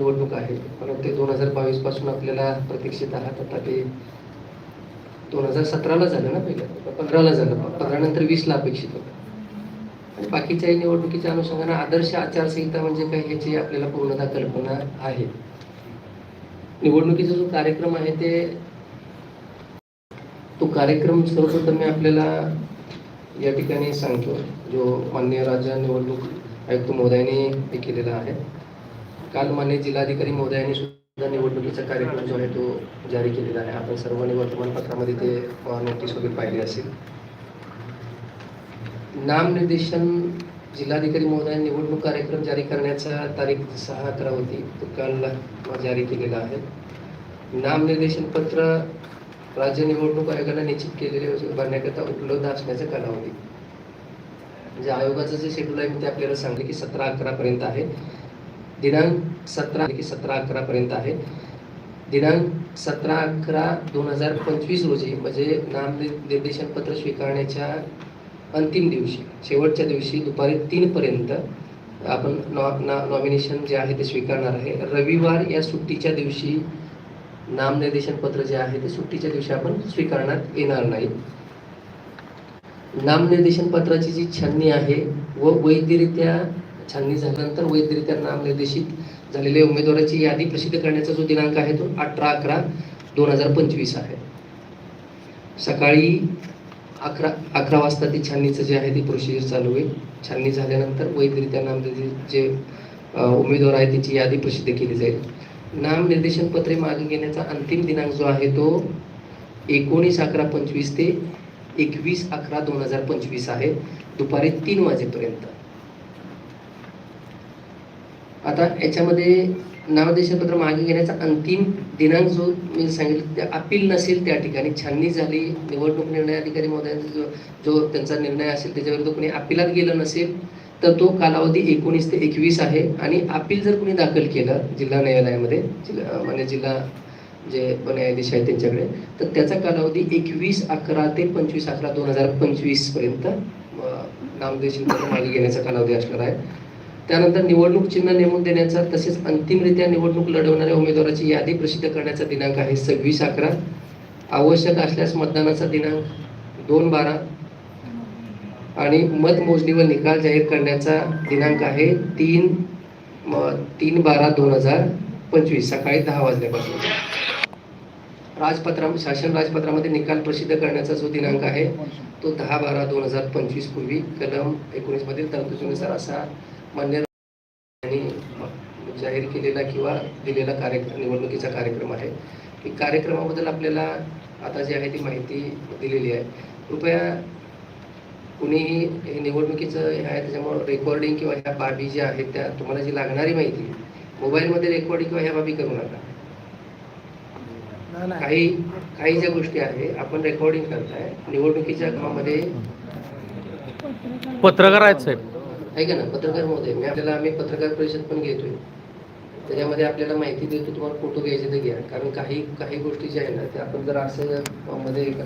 निवडणूक आहे. परंतु ते दोन हजार बावीसपासून आपल्याला प्रतीक्षित आहात. आता ते दोन हजार सतराला झालं ना पहिलं. पंधराला झालं. पंधरा नंतर वीसला अपेक्षित होतं. आणि बाकीच्याही निवडणुकीच्या अनुषंगाने आदर्श आचारसंहिता म्हणजे काय ह्याची आपल्याला पूर्णतः कल्पना आहे. निवडणुकीचा जो कार्यक्रम आहे ते तो कार्यक्रम सर्वप्रथम मी आपल्याला या ठिकाणी सांगतो. जो माननीय राज्य निवडणूक आयुक्त महोदयाने केलेला आहे. काल मान्य जिल्हाधिकारी महोदयांनी सुद्धा निवडणुकीचा कार्यक्रम जो आहे तो जारी केलेला आहे. आपण सर्वांनी वर्तमानपत्रामध्ये ते नोटीस वगैरे पाहिली असेल. नामनिर्देशन जिल्हाधिकारी महोदयांनी निवडणूक कार्यक्रम जारी करण्याचा तारीख सहा अकरा होती. तो काल जारी केलेला आहे. नामनिर्देशन पत्र राज्य निवडणूक आयोगाला निश्चित केलेले भरण्याकरता उपलब्ध असण्याचा कालावधी. म्हणजे आयोगाचं जे शेड्यूल आहे ते आपल्याला सांगले की सतरा अकरा पर्यंत आहे. दिनांक सतरा की सतरा अकरा पर्यंत आहे. दिनांक सतरा अकरा दोन हजार पंचवीस रोजी म्हणजे नामनिर्देशन पत्र स्वीकारण्याच्या अंतिम दिवशी शेवटच्या दिवशी दुपारी तीन पर्यंत आपण नॉ ना नॉमिनेशन जे आहे ते स्वीकारणार आहे. रविवार या सुट्टीच्या दिवशी नामनिर्देशन पत्र जे आहे ते सुट्टीच्या दिवशी आपण स्वीकारण्यात येणार नाही. नामनिर्देशन पत्राची जी छाननी आहे व वैद्यरित्या छाननी झाल्यानंतर वैधरित्या नामनिर्देशित झालेल्या उमेदवाराची यादी प्रसिद्ध करण्याचा जो दिनांक आहे तो अठरा अकरा दोन हजार पंचवीस आहे. सकाळी अकरा अकरा वाजता ती छाननीचं जे आहे ती प्रोसिजर चालू होईल छाननी झाल्यानंतर वैद्यरित्या नामनिर्देशित म्हणजे जे उमेदवार आहे त्याची यादी प्रसिद्ध केली जाईल. नामनिर्देशन पत्रे मागे घेण्याचा अंतिम दिनांक जो आहे तो एकोणीस अकरा पंचवीस ते एकवीस अकरा दोन हजार पंचवीस आहे. दुपारी तीन वाजेपर्यंत. आता याच्यामध्ये नामनिर्देशनपत्र मागे घेण्याचा अंतिम दिनांक जो मी सांगितलं ते अपील नसेल त्या ठिकाणी. छाननी झाली निवडणूक निर्णय अधिकारी महोदयांचा जो जो त्यांचा निर्णय असेल त्याच्याविरुद्ध कोणी अपिलात गेलं नसेल तर तो कालावधी एकोणीस ते एकवीस आहे. आणि अपील जर कोणी दाखल केलं जिल्हा न्यायालयामध्ये जिल्हा म्हणजे जिल्हा जे न्यायाधीश आहेत त्यांच्याकडे तर त्याचा कालावधी एकवीस अकरा ते पंचवीस अकरा दोन हजार पंचवीसपर्यंत पत्र मागे घेण्याचा कालावधी असणार आहे. त्यानंतर निवडणूक चिन्ह नेमून देण्याचा तसेच अंतिमरित्या निवडणूक लढवणाऱ्या उमेदवाराची यादी प्रसिद्ध करण्याचा दिनांक आहे सव्वीस अकरा. आवश्यक असल्यास मतदानाचा दिनांक दोन बारा. आणि मतमोजणी व निकाल जाहीर करण्याचा दिनांक आहे तीन तीन बारा दोन हजार पंचवीस सकाळी दहा वाजल्यापासून. राजपत्रा शासन राजपत्रामध्ये निकाल प्रसिद्ध करण्याचा जो दिनांक आहे तो दहा बारा दोन हजार पंचवीस पूर्वी कलम एकोणीसमधील तरतुदीनुसार असा मान्य यांनी जाहीर केलेला किंवा दिलेला कार्यक्रम निवडणुकीचा कार्यक्रम आहे. की कार्यक्रमाबद्दल आपल्याला आता जी आहे ती माहिती दिलेली आहे. कृपया कुणीही हे निवडणुकीचं हे आहे त्याच्यामुळं रेकॉर्डिंग किंवा ह्या बाबी ज्या आहेत त्या तुम्हाला जी लागणारी माहिती मोबाईलमध्ये रेकॉर्डिंग किंवा ह्या बाबी करू नका. काही काही ज्या गोष्टी आहे आपण रेकॉर्डिंग करताय निवडणुकीच्या कामामध्ये पत्रकार आहेत साहेब. आहे का ना? पत्रकार महोदय मी आपल्याला आम्ही पत्रकार परिषद पण घेतोय. त्याच्यामध्ये आपल्याला माहिती देतो तुम्हाला फोटो घ्यायचे तर घ्या. कारण काही काही गोष्टी ज्या आहे ना त्या आपण जर असं मध्ये एका